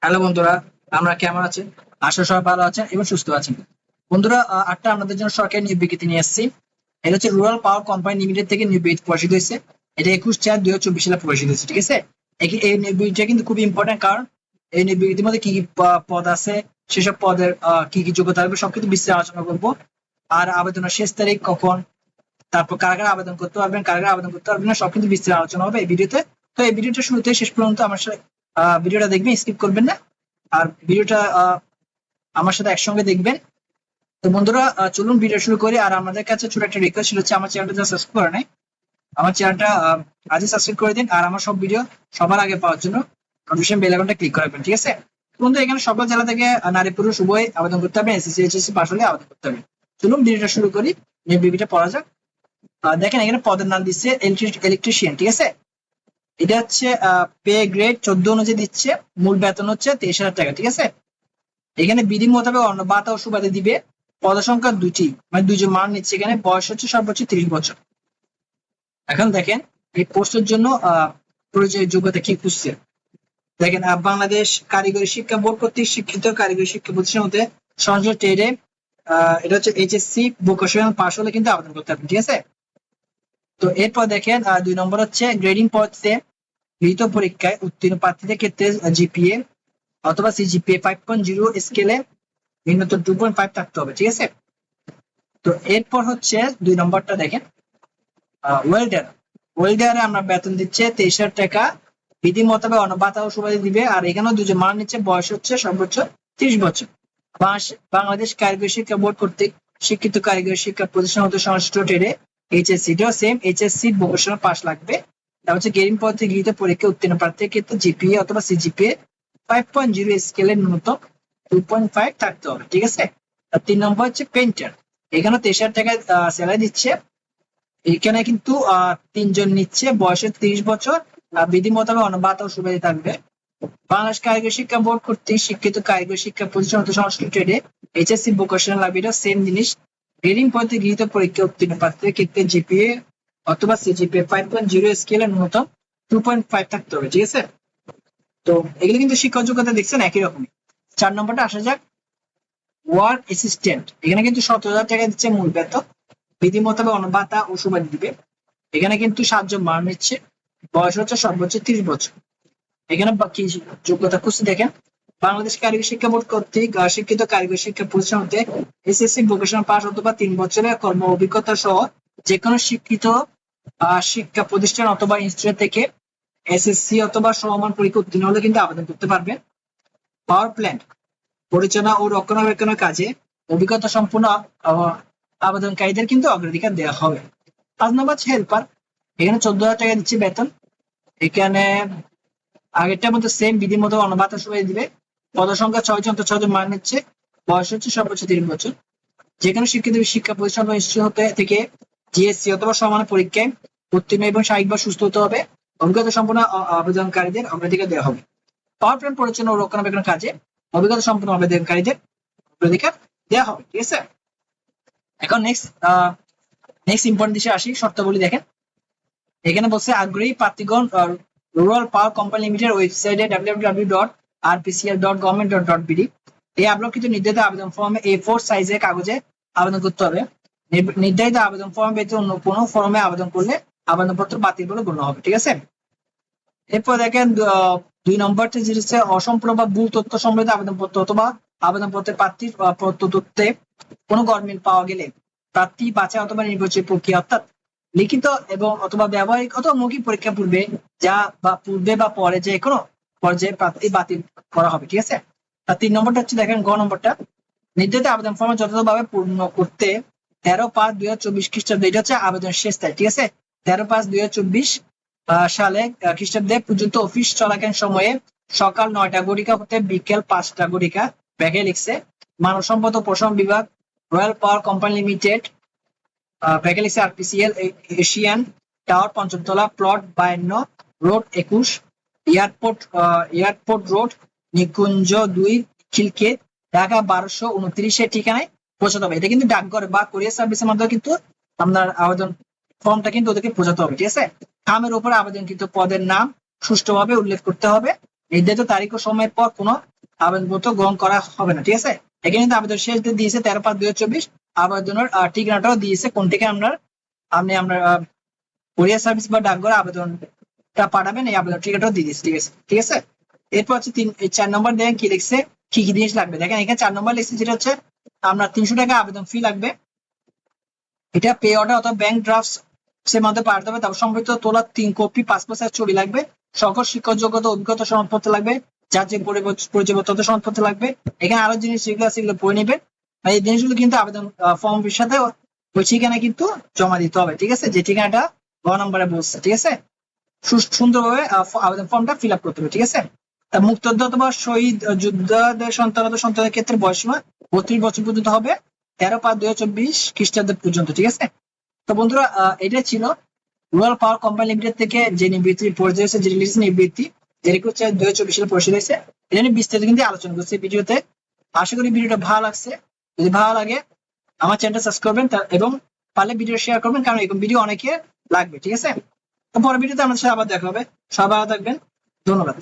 Hello বন্ধুরা, আমরা কেমন আছেন? আশা সবাই ভালো আছেন এবং সুস্থ আছেন। বন্ধুরা আটটা আপনাদের জন্য সরকারি নিয়োগ বিজ্ঞপ্তি নিয়ে এসেছি। এটা হচ্ছে রুরাল পাওয়ার কোম্পানি লিমিটেড থেকে নিয়োগ বিজ্ঞপ্তি প্রকাশিত হয়েছে। এটা একুশ চার দুই হাজার চব্বিশ সালে প্রকাশিত হয়েছে, ঠিক আছে? এই- নিয়োগ বিজ্ঞপ্তিটা কিন্তু খুবই ইম্পর্টেন্ট কারণ এই নিয়োগ বিজ্ঞপ্তির মধ্যে কি কি পদ আছে, সেসব পদের কি কি যোগ্যতা থাকবে সবকিছু বিস্তারিত আলোচনা করব। আর আবেদনের শেষ তারিখ কখন, তারপর কারা কারা আবেদন করতে পারবেন, কারা কারা আবেদন করতে পারবেন না সব কিন্তু বিস্তারিত আলোচনা হবে এই ভিডিওতে। তো এই ভিডিওটা শুরুতে শেষ পর্যন্ত আমার সাথে ভিডিওটা দেখবেন স্কিপ করবেন না। আর ভিডিওটা আমার সাথে একসঙ্গে দেখবেন। তো বন্ধুরা চলুন ভিডিও শুরু করি। আর আমাদের কাছে ছোট একটা রিকোয়েস্ট হচ্ছে আমার চ্যানেলটা যারা সাবস্ক্রাইব করে নাই, আমার চ্যানেলটা আজই সাবস্ক্রাইব করে দিন। আর আমার সব ভিডিও সবার আগে পাওয়ার জন্য নোটিফিকেশন বেল আইকনটা ক্লিক করে রাখবেন, ঠিক আছে? বন্ধু এখানে সকল জেলা থেকে নারী, পুরুষ, উভয় আবেদন করতে হবে। এসএসসি এইচএসসি পাস হলে আবেদন করতে হবে। চলুন ভিডিওটা শুরু করি। বিবিটা পড়া যাক। দেখেন, এখানে পদের নাম দিচ্ছে ইলেকট্রিশিয়ান ঠিক আছে? এটা হচ্ছে পে গ্রেড চোদ্দ অনুযায়ী দিচ্ছে, মূল বেতন হচ্ছে তেইশ হাজার টাকা, ঠিক আছে? এখানে বিধি মোতাবেক অন্য বাতা ও সুবাদে দিবে পদসংখ্যা দুটি মানে দুজন মান নিচ্ছে এখানে, বয়স হচ্ছে সর্বোচ্চ ত্রিশ বছর। এখন দেখেন, এই পোস্টের জন্য যোগ্যতা কি খুঁজছে? দেখেন বাংলাদেশ কারিগরি শিক্ষা বোর্ড কর্তৃক শিক্ষিত কারিগরি শিক্ষা প্রতিষ্ঠান হতে সংযোগ ট্রেডে এটা হচ্ছে এইচএসসি ভোকেশনাল পাস হলে কিন্তু আবেদন করতে হবে, ঠিক আছে? তো এরপর দেখেন দুই নম্বর হচ্ছে গ্রেডিং পদ্ধতিতে গৃহীত পরীক্ষায় উত্তীর্ণ প্রার্থীদের ক্ষেত্রে জিপিএ অথবা সিজিপিএ ফাইভ পয়েন্ট জিরো স্কেলে নিম্নতম টু পয়েন্ট ফাইভ থাকতে হবে, ঠিক আছে? তো এরপর হচ্ছে দুই নম্বরটা দেখেন। ওয়েল্ডার ওয়েল্ডারে আমরা বেতন দিচ্ছে তেইশ হাজার টাকা বিধি মোতাবেক অনবাতা ও সুবাদী দিবে, আর এখানেও দুজন মান নিচ্ছে, বয়স হচ্ছে সর্বোচ্চ ত্রিশ বছর। বাংলাদেশ- কারিগরি শিক্ষা বোর্ড কর্তৃক শিক্ষিত কারিগরি শিক্ষা প্রতিষ্ঠান হতে সংশ্লিষ্ট ট্রেডে HSC same HSC vocational pass লাগবে। তার হচ্ছে গেরিং পদ্ধতি গৃহীত পরীক্ষা উত্তীর্ণ প্রার্থীর ক্ষেত্রে জিপিএ অথবা সিজিপিএ ফাইভ পয়েন্ট জিরো স্কেলের ন্যূনতম টু পয়েন্ট ফাইভ থাকতে হবে, ঠিক আছে? তিন নম্বর হচ্ছে পেন্টার এখানে তেইশ হাজার টাকা স্যালারি দিচ্ছে। এখানে কিন্তু তিনজন নিচ্ছে বয়সে তিরিশ বছর বিধি মোতাবেক অনবাত ও সুবিধা থাকবে। বাংলাদেশ কারিগরি শিক্ষা বোর্ড কর্তৃক শিক্ষিত কারিগরি শিক্ষা প্রতিষ্ঠান সংস্কৃত ট্রেডে এইচএসসি ভোকেশনাল লাইব্রেরি সেম জিনিস। গ্রেডিং পদ্ধতি গৃহীত পরীক্ষা উত্তীর্ণ প্রার্থীদের ক্ষেত্রে জিপিএ অথবা সিজিপিএ ফাইভ পয়েন্ট জিরো স্কেলের ন্যূনতম টু পয়েন্ট ফাইভ থাকতে হবে, ঠিক আছে? তো এগুলো কিন্তু শিক্ষক যোগ্যতা দেখছেন একই রকমই। চার নম্বরটা আসা যাক। ওয়ার্ক অ্যাসিস্ট্যান্ট এখানে কিন্তু সতেরো হাজার টাকা দিচ্ছে মূল বেতন বিধি মোতাবেক অনবাতা ও সুবাদ দিবে। এখানে কিন্তু সাতজন মান নিচ্ছে, বয়স হচ্ছে সর্বোচ্চ তিরিশ বছর। এখানে বাকি যোগ্যতা খুঁজতে দেখেন। বাংলাদেশ কারিগরি শিক্ষা বোর্ড কর্তৃক শিক্ষিত কারিগরি শিক্ষা প্রতিষ্ঠান হতে এসএসসি ভোকেশনাল পাস অথবা তিন বছরের কর্ম অভিজ্ঞতা সহ যে কোনো শিক্ষিত শিক্ষা প্রতিষ্ঠান অথবা ইনস্টিটিউট থেকে এসএসসি অথবা সমমান পরীক্ষা উত্তীর্ণ হলে কিন্তু আবেদন করতে পারবে। পাওয়ার প্ল্যান্ট পরিচালনা ও রক্ষণাবেক্ষণের কাজে অভিজ্ঞতা সম্পূর্ণ আবেদনকারীদের কিন্তু অগ্রাধিকার দেওয়া হবে। পাঁচ নম্বর হেল্পার এখানে চোদ্দ হাজার টাকা দিচ্ছে বেতন। এখানে আগেরটার মধ্যে সেম বিধি মতো অনুবাদ সময় দিবে। পদসংখ্যা ছয় জন তো জন মান নিচ্ছে। বয়স হচ্ছে সর্বোচ্চ তিন বছর। যেখানে শিক্ষিত শিক্ষা প্রতিষ্ঠান বা থেকে জিএসসি অথবা সমান পরীক্ষায় উত্তীর্ণ এবং শারীরিকভাবে সুস্থ হতে হবে। অভিজ্ঞতা সম্পন্ন, আ- আবেদনকারীদের অগ্রাধিকার দেওয়া হবে। পাওয়ার প্ল্যান্ট পরিচালনা ও রক্ষণাবেক্ষণ কাজে অভিজ্ঞতা সম্পন্ন আবেদনকারীদের অগ্রাধিকার দেওয়া হবে, ঠিক আছে? এখন নেক্সট নেক্সট ইম্পর্টেন্ট দিশে আসি, শর্তাবলী দেখেন। এখানে বলছে, আগ্রহী প্রার্থীগণ রুরাল পাওয়ার কোম্পানি লিমিটেড ওয়েবসাইটে WWE dot RPCL dot government dot dot BD এই আপলোডকৃত নির্ধারিত আবেদন ফর্মে এ ফোর সাইজের কাগজে আবেদন করতে হবে। নির্ধারিত আবেদন ফর্ম ব্যতীত অন্য কোনো ফর্মে আবেদন করলে আবেদনপত্র বাতিল বলে গণ্য হবে, ঠিক আছে? এরপর দেখেন দুই নম্বরটি যেটা হচ্ছে অসম্পূর্ণ বা ভুল তথ্য সমৃদ্ধ আবেদনপত্র অথবা আবেদনপত্রের প্রার্থীর তথ্যে কোনো গরমিল পাওয়া গেলে প্রার্থী বাছাই অথবা নির্বাচনী প্রক্রিয়া অর্থাৎ লিখিত এবং অথবা ব্যবহারিক অথবা মৌখিক পরীক্ষা পূর্বে যা বা পূর্বে বা পরে যে কোনো পর্যায়ে প্রার্থী বাতিল করা হবে, ঠিক আছে? আর তিন নম্বরটা হচ্ছে দেখেন, গ নম্বরটা। নির্ধারিত আবেদন ফর্ম যথাযথভাবে পূর্ণ করতে তেরো পাঁচ দুই হাজার চব্বিশ খ্রিস্টাব্দে এটা হচ্ছে আবেদন শেষ তারিখ, ঠিক আছে? তেরো পাঁচ দুই হাজার চব্বিশ সালে খ্রিস্টাব্দে পর্যন্ত অফিস চলাকালীন সময়ে সকাল নয়টা গড়িকা হতে বিকেল পাঁচটা গড়িকা ব্যাগে লিখছে। মানব সম্পদ ও প্রশাসন বিভাগ, রয়্যাল পাওয়ার কোম্পানি লিমিটেড ব্যাগে লিখছে আরপিসিএল এশিয়ান টাওয়ার পঞ্চমতলা, প্লট বায়ান্ন, রোড একুশ, এয়ারপোর্ট এয়ারপোর্ট রোড, নিকুঞ্জ দুই, খিলকে, ঢাকা বারোশো উনত্রিশের ঠিকানায়। পৌঁছাতে হবে। এটা কিন্তু ডাকঘর বা কোরিয়ার সার্ভিসের মাধ্যমে কিন্তু আপনার আবেদন ফর্মটা কিন্তু ওদেরকে পৌঁছাতে হবে, ঠিক আছে? খামের উপরে আবেদনকৃত পদের নাম সুষ্ঠুভাবে উল্লেখ করতে হবে। নির্ধারিত তারিখ ও সময়ের পর কোনো আবেদনপত্র গ্রহণ করা হবে না, ঠিক আছে? এখানে কিন্তু আবেদন শেষ দিয়েছে তেরো পাঁচ দুই চব্বিশ। আবেদনের ঠিকানাটাও দিয়েছে কোন থেকে আপনার, আপনি আপনার কোরিয়ার সার্ভিস বা ডাকঘরে আবেদনটা পাঠাবেন, এই আবেদন ঠিকানাটাও দিয়ে দিয়েছে, ঠিক আছে? ঠিক আছে? এরপর হচ্ছে তিন চার নম্বর দেখেন কি লিখছে, কি কি জিনিস লাগবে? দেখেন এখানে চার নম্বর লিখছে, যেটা হচ্ছে আপনার তিনশো টাকা আবেদন ফি লাগবে। এটা পে অর্ডার অথবা ব্যাংক ড্রাফটস সে মধ্যে পাঠাতে হবে। তারপর সম্পর্কিত তোলা তিন কপি পাসপোর্ট সাইজ ছবি লাগবে। সকল শিক্ষক যোগ্যতা, অভিজ্ঞতা সনদপত্র লাগবে। যার যে পরিচয়পত্র সনদপত্র লাগবে। এখানে আরও জিনিস যেগুলো আছে সেগুলো পড়ে আর এই জিনিসগুলো কিন্তু আবেদন ফর্মের সাথে ওই ঠিকানা কিন্তু জমা দিতে হবে, ঠিক আছে? যে ঠিকানাটা গ নম্বরে বলছে, ঠিক আছে? সুন্দরভাবে আবেদন ফর্মটা ফিল আপ করতে হবে, ঠিক আছে? তা মুক্তিযোদ্ধা অথবা শহীদ, যোদ্ধাদের সন্তান সন্তানের ক্ষেত্রে বয়সীমা বত্রিশ বছর পর্যন্ত হবে তেরো পাঁচ দুই হাজার চব্বিশ খ্রিস্টাব্দ পর্যন্ত, ঠিক আছে? তো বন্ধুরা এটা ছিল রুরাল পাওয়ার কোম্পানি লিমিটেড থেকে যে নিবৃত্তি পরিচয় হয়েছে, যে রিলিজ নিবৃত্তি যেটা হচ্ছে দুই হাজার চব্বিশ সালে পরিষদ হয়েছে। এটা নিয়ে বিস্তারিত কিন্তু আলোচনা করছি ভিডিওতে। আশা করি ভিডিওটা ভালো লাগছে। যদি ভালো লাগে, আমার চ্যানেলটা সাবস্ক্রাইব করবেন এবং পারলে ভিডিও শেয়ার করবেন, কারণ এরকম ভিডিও অনেকে লাগবে, ঠিক আছে? তো পরের ভিডিওতে আমাদের সাথে আবার দেখা হবে। সবাই থাকবেন। ধন্যবাদ।